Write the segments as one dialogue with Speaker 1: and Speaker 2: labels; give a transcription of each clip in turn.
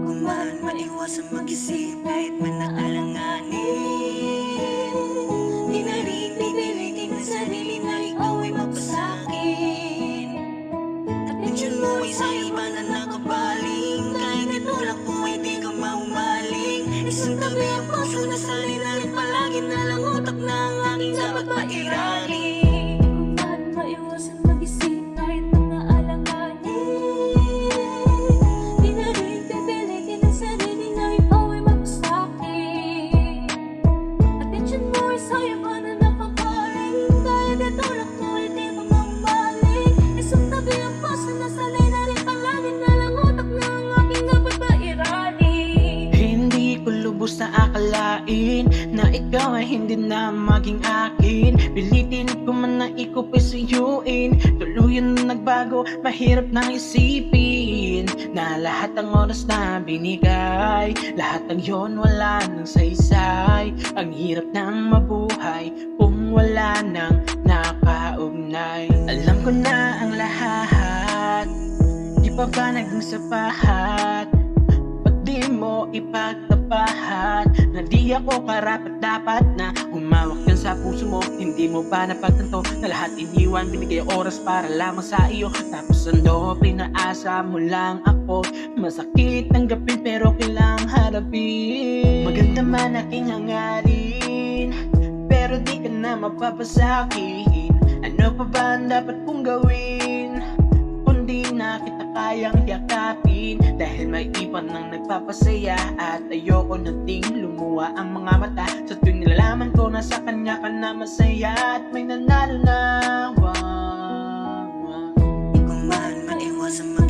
Speaker 1: ko man maiwasan mag-isip kahit man naalanganin Di na rin pipilitin ang sarili na ikaw ay mapasakin Atensyon mo ay sa iba na nakabaling Kahit itulak mo ay di ka maumaling. Isang tabi ang puso na sali na rin palagi na lang utak na ang aking dapat pairaling
Speaker 2: hindi na maging akin. Pilitin ko man na ikupasuyuin Tuluyan na nagbago, mahirap nang isipin Na lahat ng oras na binigay. Lahat ng yon wala nang saysay. Ang hirap nang mabuhay Kung wala nang nakaugnay. Alam ko na ang lahat. Di pa ba naging sapahat Pag di mo ipagtapahan? Na di ako karapat dapat na Humawak yan sa puso mo. Hindi mo ba napagtanto Na lahat iniwan? Binigay oras para lamang sa iyo. Tapos ang doble na asa mo lang ako. Masakit tanggapin pero kailangang harapin. Maganda man aking hangarin Pero di ka na mapapasakin Ano pa ba ang dapat kong gawin? Kayang yakapin Dahil may ipan ng nagpapasaya At ayoko na ding lumuha ang mga mata Sa tuwing nilalaman ko na sa kanya ka na masaya At may nanalo na wow, wow.
Speaker 1: Ko man maiwasan mag-isip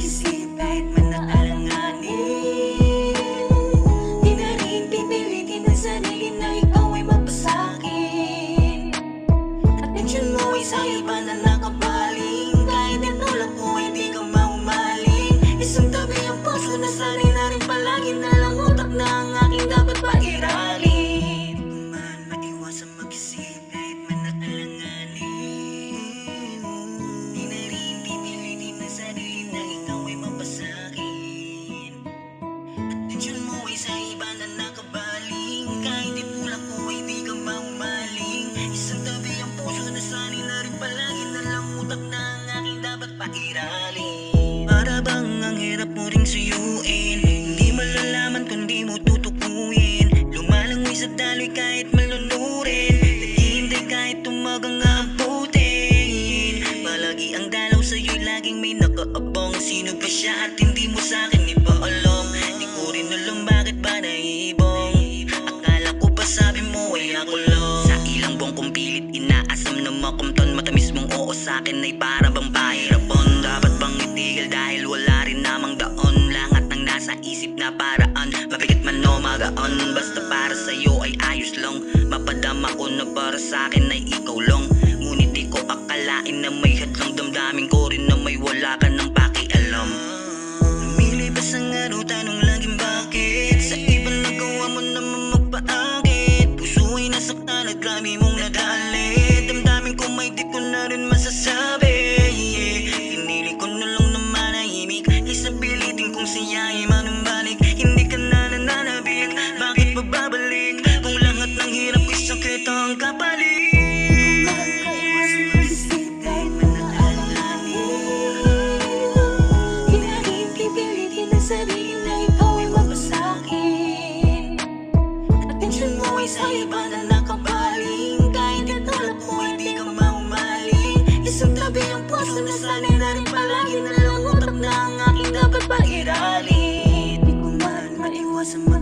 Speaker 1: ring suyuin Hindi malalaman kung di mo tutukuyin. Lumalangoy sa daloy kahit malunurin Naghihintay kahit tumagang nga ang putin Palagi ang dalaw sa'yo'y laging may nakaabang. Sino ba siya at hindi mo sa'kin ipaalam Di ko rin alam bakit ba naiibang Akala ko pa sabi mo ay ako lang? Sa ilang buong kong pilit inaasam na makumton Matamis mong oo sa'kin ay para bang pahirapan panahon Basta para sa'yo ay ayos lang. Mapadama ko na para sa'kin ay ikaw lang. Ngunit di ko akalain na may hadlang Damdamin ko rin na may wala ka ng pakialam. Lumilibas ang araw, tanong laging bakit? Sa ibang nagawa mo naman magpaakit. Puso ay nasaktan at grabe mong nagalit. Damdamin ko may di ko na rin masasabi. sarili na ikaw ay mapasakin Atensyon mo ay sa iba na nakabaling Kahit italap mo hindi ka maumaling Isang tabi ang puso na sanay na lang utak dapat pairalin Di ko man maiwasan